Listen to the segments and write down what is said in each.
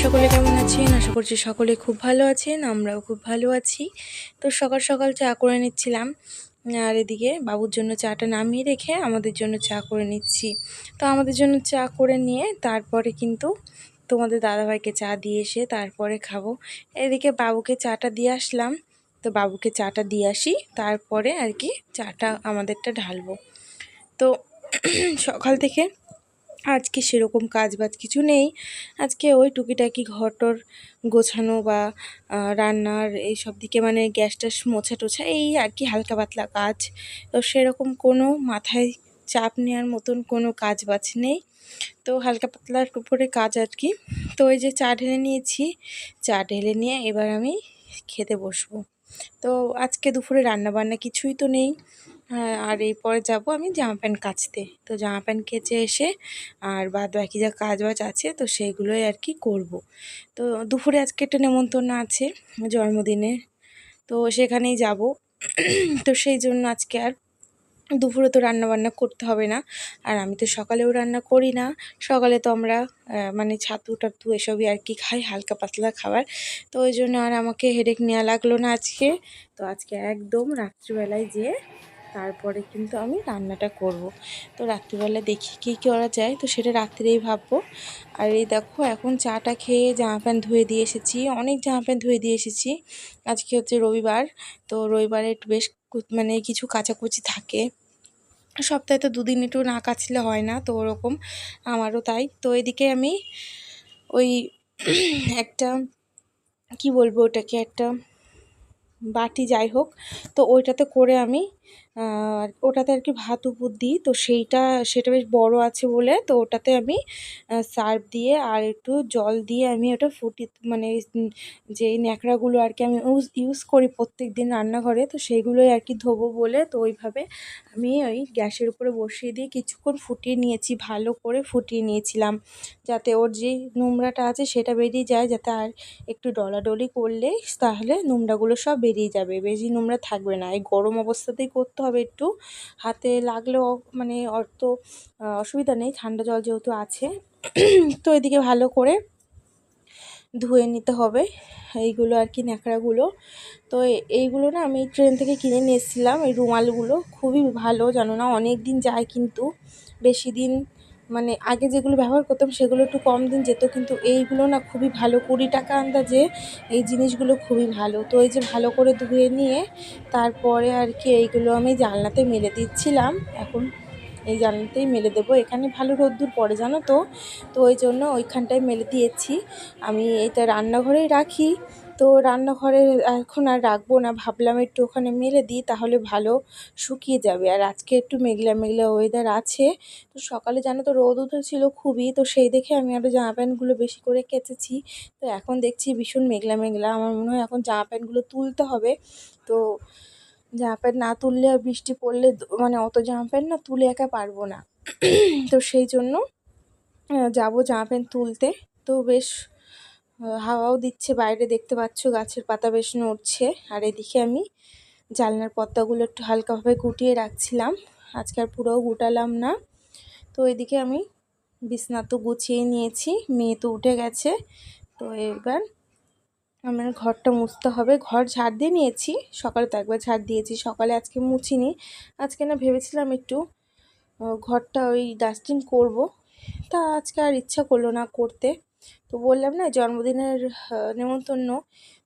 সকলে কেমন আছেন? আশা করছি সকলে খুব ভালো আছেন, আমরাও খুব ভালো আছি। তো সকাল সকাল চা করে নিচ্ছিলাম। আর এদিকে বাবুর জন্য চাটা নামিয়ে রেখে আমাদের জন্য চা করে নিচ্ছি। তো আমাদের জন্য চা করে নিয়ে তারপরে কিন্তু তোমাদের দাদাভাইকে চা দিয়ে এসে তারপরে খাব। এদিকে বাবুকে চাটা দিয়ে আসলাম। তো বাবুকে চাটা দিয়ে আসি, তারপরে আর কি চাটা আমাদেরটা ঢালবো। তো সকাল থেকে আজকে সেরকম কাজ বাজ কিছু নেই। আজকে ওই টুকিটাকি ঘটর গোছানো বা রান্নার এই সব দিকে মানে গ্যাস ট্যাস মোছা টোছা এই আর কি হালকা পাতলা কাজ। তো সেরকম কোনো মাথায় চাপ নেওয়ার মতন কোনো কাজ বাজ নেই। তো হালকা পাতলার উপরে কাজ আর কি। তো ওই যে চা ঢেলে নিয়েছি, চা ঢেলে নিয়ে এবার আমি খেতে বসবো। তো আজকে দুপুরে রান্না বান্না কিছুই তো নেই। হ্যাঁ, আর এরপরে যাব আমি জামা প্যান্ট কাচতে। তো জামা প্যান্ট কেচে এসে আর বাদ বাকি যা কাজ বাজ আছে তো সেইগুলোই আর কি করব। তো দুপুরে আজকে একটা নেমন্তন্ন আছে জন্মদিনের তো সেখানেই যাব। তো সেই জন্য আজকে আর দুপুরে তো রান্না বান্না করতে হবে না। আর আমি তো সকালেও রান্না করি না। সকালে তো আমরা মানে ছাতু টাতু এসবই আর কি খাই হালকা পাতলা খাবার। তো ওই জন্য আর আমাকে হেডেক নেওয়া লাগল না আজকে। তো আজকে একদম রাত্রিবেলায় যেয়ে তারপরে কিন্তু আমি রান্নাটা করব। তো রাত্রিবেলা দেখি কী করা যায়, তো সেটা রাত্রেই ভাববো। আর এই দেখো, এখন চাটা খেয়ে জামা প্যান্ট ধুয়ে দিয়ে এসেছি, অনেক জামা প্যান্ট ধুয়ে দিয়ে এসেছি। আজকে হচ্ছে রবিবার, তো রবিবারে একটু বেশ মানে কিছু কাচাকুচি থাকে। সপ্তাহে তো দুদিন একটু না কাচলে হয় না, তো ওরকম আমারও তাই। তো এদিকে আমি ওই একটা, কি বলব ওটাকে, একটা বাটি যাই হোক, তো ওইটাতে করে আমি ওটাতে আর কি ভাত উপর দিই তো সেইটা, সেটা বেশ বড় আছে বলে, তো ওটাতে আমি সার্ফ দিয়ে আর একটু জল দিয়ে আমি ওটা ফুটি মানে যে ন্যাকড়াগুলো আর কি আমি ইউজ করি প্রত্যেক দিন রান্নাঘরে, তো সেইগুলোই আর কি ধোবো বলে, তো ওইভাবে আমি ওই গ্যাসের উপরে বসিয়ে দিয়ে কিছুক্ষণ ফুটিয়ে নিয়েছি, ভালো করে ফুটিয়ে নিয়েছিলাম, যাতে ওর যে নোংরাটা আছে সেটা বেরিয়ে যায়, যাতে আর একটু ডলাডলি করলে তাহলে নোংরাগুলো সব বেরিয়ে যাবে, বেশি নোংরা থাকবে না, এই গরম অবস্থাতেই করতে হবে একটু। হাতে লাগলেও মানে অত অসুবিধা নেই, ঠান্ডা জল যেহেতু আছে। তো এদিকে ভালো করে ধুয়ে নিতে হবে এইগুলো আর কি, ন্যাকড়াগুলো। তো এইগুলো না আমি ট্রেন থেকে কিনে নিয়ে এসেছিলাম, এই রুমালগুলো। খুবই ভালো, জানো না অনেক দিন যায় কিন্তু, বেশি দিন মানে আগে যেগুলো ব্যবহার করতাম সেগুলো একটু কম দিন যেত, কিন্তু এইগুলো না খুবই ভালো। কুড়ি টাকা আন্দাজে এই জিনিসগুলো খুবই ভালো। তো এই যে ভালো করে ধুয়ে নিয়ে তারপরে আর কি এইগুলো আমি জানলাতে মেলে দিচ্ছিলাম। এখন এই জানলাতেই মেলে দেবো। এখানে ভালো রোদ্দুর পড়ে, জানো তো? তো ওই জন্য ওইখানটায় মেলে দিয়েছি। আমি এটা রান্নাঘরেই রাখি। তো রান্নাঘরে এখন আর রাখব না। ভাবলাম একটু ওখানে মেলে দিই, তাহলে ভালো শুকিয়ে যাবে। আর আজকে একটু মেঘলা মেঘলা ওয়েদার আছে। তো সকালে জানো তো রোদ উঠেছিল খুবই, তো সেই দেখে আমি আরও জামা প্যান্টগুলো বেশি করে কেচেছি। তো এখন দেখছি ভীষণ মেঘলা মেঘলা। আমার মনে হয় এখন জামা প্যান্টগুলো তুলতে হবে। তো জামা প্যান্ট না তুললে আর বৃষ্টি পড়লে মানে অত জামা প্যান্ট না তুলে একা পারব না। তো সেই জন্য যাব জামা প্যান্ট তুলতে। তো বেশ হাওয়াও দিচ্ছে, বাইরে দেখতে পাচ্ছ গাছের পাতা বেশ নড়ছে। আর এদিকে আমি জানলার পত্তাগুলো একটু হালকাভাবে গুটিয়ে রাখছিলাম। আজকে আর পুরোও গুটালাম না। তো এদিকে আমি বিছনা তো গুছিয়ে নিয়েছি, মেয়ে তো উঠে গেছে। তো এবার আমার ঘরটা মুছতে হবে। ঘর ঝাড় দিয়ে নিয়েছি, সকালে তো একবার ঝাড় দিয়েছি, সকালে আজকে মুছিনি। আজকে না ভেবেছিলাম একটু ঘরটা ওই ডাস্টিং করব। তা আজকে আর ইচ্ছা করল না করতে। তো বললাম না জন্মদিনের নেমন্তন্ন।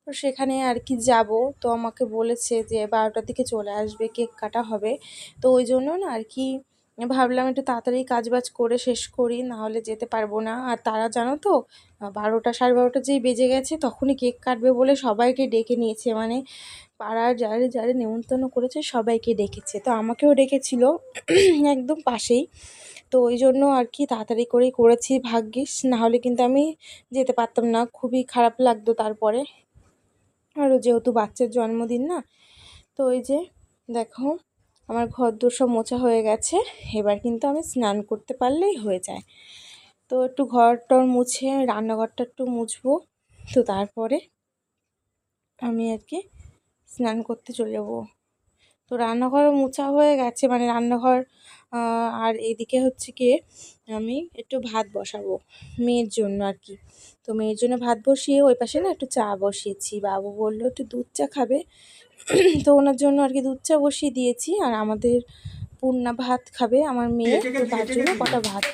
তো সেখানে আর কি যাব? তো আমাকে বলেছে যে বারোটার দিকে চলে আসবে, কেক কাটা হবে। তো ওই জন্য না আর কি ভাবলাম একটু তাড়াতাড়ি কাজবাজ করে শেষ করি না হলে যেতে পারব না। আর তারা জানো তো বারোটা সাড়ে বারোটা যেই বেজে গেছে তখনই কেক কাটবে বলে সবাইকে ডেকে নিয়েছে। মানে পাড়ার যারে যারে নেমন্তন্ন করেছে সবাইকে ডেকেছে। তো আমাকেও ডেকেছিল একদম পাশেই। তো ওই জন্য আর কি তাড়াতাড়ি করেই করেছি ভাগ্যিস। না হলে কিন্তু আমি যেতে পারতাম না, খুবই খারাপ লাগতো তারপরে। আরও যেহেতু বাচ্চার জন্মদিন না, তো ওই যে দেখো আমার ঘর দোর সব মোছা হয়ে গেছে, এবার কিন্তু আমি স্নান করতে পারলেই হয়ে যায়। তো একটু ঘর টর মুছে রান্নাঘরটা একটু মুছবো, তো তারপরে আমি আর কি স্নান করতে চলে যাব। তো রান্নাঘর মোছা হয়ে গেছে মানে রান্নাঘর আর এদিকে হচ্ছে কি আমি একটু ভাত বসাবো, মেয়ের জন্য আর কি। তো মেয়ের জন্য ভাত বসিয়ে ওই পাশে না একটু চা বসিয়েছি, বাবু বলল একটু দুধ চা খাবে তো ওনার জন্য আর কি দুধ চা বসিয়ে দিয়েছি আর আমাদের পূর্ণা ভাত খাবে আমার মেয়ে তো তার জন্য কটা ভাত?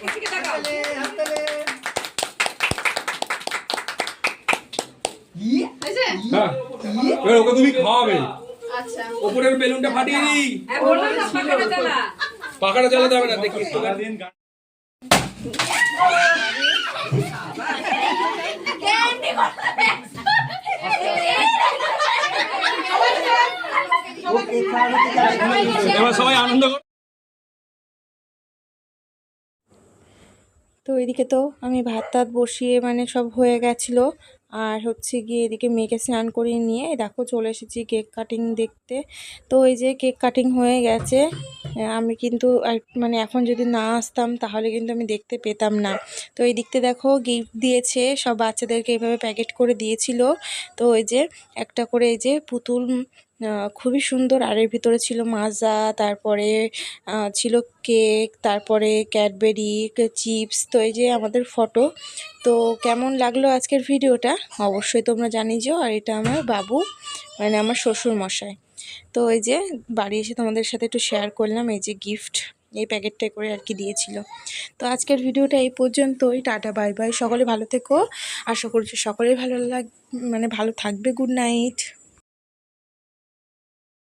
হ্যাঁ তুমি খাওয়াবে আচ্ছা বেলুনটা ফাটিয়ে দিই পাখাটা পাখাটা চালাতে হবে না দেখি এবার সবাই আনন্দ কর তো এদিকে তো আমি ভাত টাত বসিয়ে মানে সব হয়ে গেছিল। আর হচ্ছে গিয়ে এদিকে মেয়েকে স্নান করিয়ে নিয়ে দেখো চলে এসেছি কেক কাটিং দেখতে। তো এই যে কেক কাটিং হয়ে গেছে। আমি কিন্তু মানে এখন যদি না আসতাম তাহলে কিন্তু আমি দেখতে পেতাম না। তো এই দিকতে দেখো গিফট দিয়েছে, সব বাচ্চাদেরকে এইভাবে প্যাকেট করে দিয়েছিল। তো এই যে একটা করে এই যে পুতুল খুবই সুন্দর। আর এর ভিতরে ছিল মাজা, তারপরে ছিল কেক, তারপরে ক্যাডবেরি চিপস। তো এই যে আমাদের ফটো। তো কেমন লাগল আজকের ভিডিওটা? অবশ্যই তোমরা জানিও আর এটা আমার বাবু মানে আমার শ্বশুর মশাই তো এই যে বাড়ি এসে তোমাদের সাথে একটু শেয়ার করলাম, এই যে গিফট এই প্যাকেটটা করে আর কি দিয়েছিল। তো আজকের ভিডিওটা এই পর্যন্তই। টাটা, বাই বাই। সকলে ভালো থেকো। আশা করছি সকলেই ভালো লাগ মানে ভালো থাকবে। Good night.